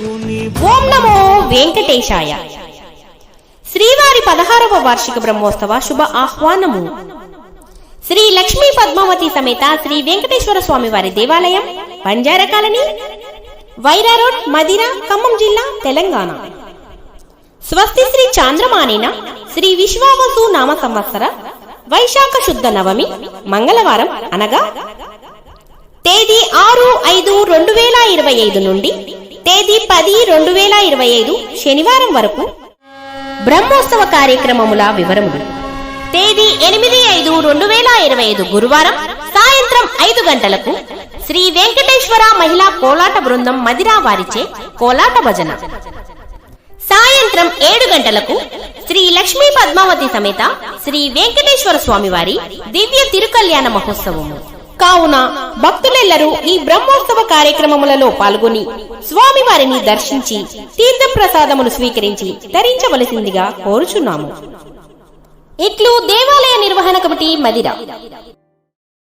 ఓం నమో వెంకటేశాయ. శ్రీవారి పదహారవ వార్షిక బ్రహ్మోత్సవ శుభ ఆహ్వానము. శ్రీ లక్ష్మీ పద్మావతి సమేత శ్రీ వెంకటేశ్వర స్వామి వారి దేవాలయం బంజారా కాలనీ వైరా రోడ్ మదిర ఖమ్మం జిల్లా తెలంగాణ. స్వస్తి శ్రీ చాంద్రమానేన శ్రీ విశ్వావసు నామ సంవత్సర వైశాఖ శుద్ధ నవమి మంగళవారం అనగా తేదీ ఆరు ఐదు రెండు వేల ఇరవై ఐదు నుండి తేదీ పది రెండు వేల ఇరవై ఐదు శనివారం వరకు బ్రహ్మోత్సవ కార్యక్రమముల వివరములు. తేదీ ఎనిమిది ఐదు రెండు వేల ఇరవై ఐదు గురువారం సాయంత్రం ఐదు గంటలకు శ్రీ వెంకటేశ్వర మహిళా కోలాట బృందం మదిరా వారిచే కోలాట భజన. సాయంత్రం ఏడు గంటలకు శ్రీ లక్ష్మీ పద్మావతి సమేత శ్రీ వెంకటేశ్వర స్వామివారి దివ్య తిరుకల్యాణ మహోత్సవము. కావున భక్తులెల్లరూ ఈ బ్రహ్మోత్సవ కార్యక్రమములలో పాల్గొని స్వామివారిని దర్శించి తీర్థప్రసాదములు స్వీకరించి ధరించవలసిందిగా కోరుచున్నాము. ఇట్లు దేవాలయ నిర్వహణ కమిటీ మదిర.